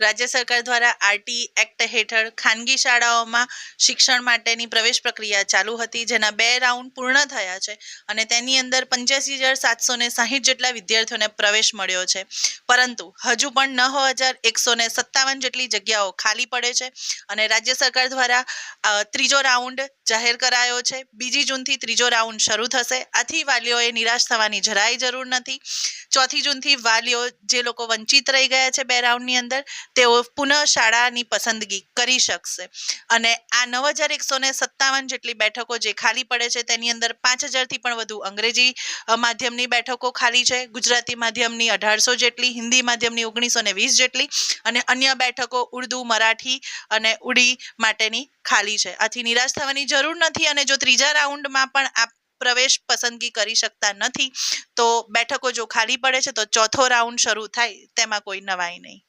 રાજ્ય સરકાર દ્વારા આરટી એક્ટ હેઠળ ખાનગી શાળાઓમાં શિક્ષણ માટેની પ્રવેશ પ્રક્રિયા ચાલુ હતી, જેના બે રાઉન્ડ પૂર્ણ થયા છે અને તેની અંદર પંચ્યાસી હજાર સાતસો ને સાહીઠ જેટલા વિદ્યાર્થીઓને પ્રવેશ મળ્યો છે. પરંતુ હજુ પણ નવ હજાર એકસો ને સત્તાવન જેટલી જગ્યાઓ ખાલી પડે છે અને રાજ્ય સરકાર દ્વારા ત્રીજો રાઉન્ડ જાહેર કરાયો છે. બીજી જૂનથી ત્રીજો રાઉન્ડ શરૂ થશે. આથી વાલીઓએ નિરાશ થવાની જરાય જરૂર નથી. ચોથી જૂનથી વાલીઓ જે લોકો વંચિત રહી ગયા છે બે રાઉન્ડની અંદર તેઓ પુનઃ શાળાની પસંદગી કરી શકશે. અને આ નવ હજાર એકસો ને સત્તાવન જેટલી બેઠકો જે ખાલી પડે છે, તેની અંદર પાંચ હજારથી પણ વધુ અંગ્રેજી માધ્યમની બેઠકો ખાલી છે, ગુજરાતી માધ્યમની અઢારસો જેટલી, હિન્દી માધ્યમની ઓગણીસો ને વીસ જેટલી અને અન્ય બેઠકો ઉર્દુ, મરાઠી અને ઉડી માટેની ખાલી છે. આથી નિરાશ થવાની જરૂર નથી અને જો ત્રીજા રાઉન્ડમાં પણ આપ પ્રવેશ પસંદગી કરી શકતા નથી, તો બેઠકો જો ખાલી પડે છે, તો ચોથો રાઉન્ડ શરૂ થાય, તેમાં કોઈ નવાઈ નહીં.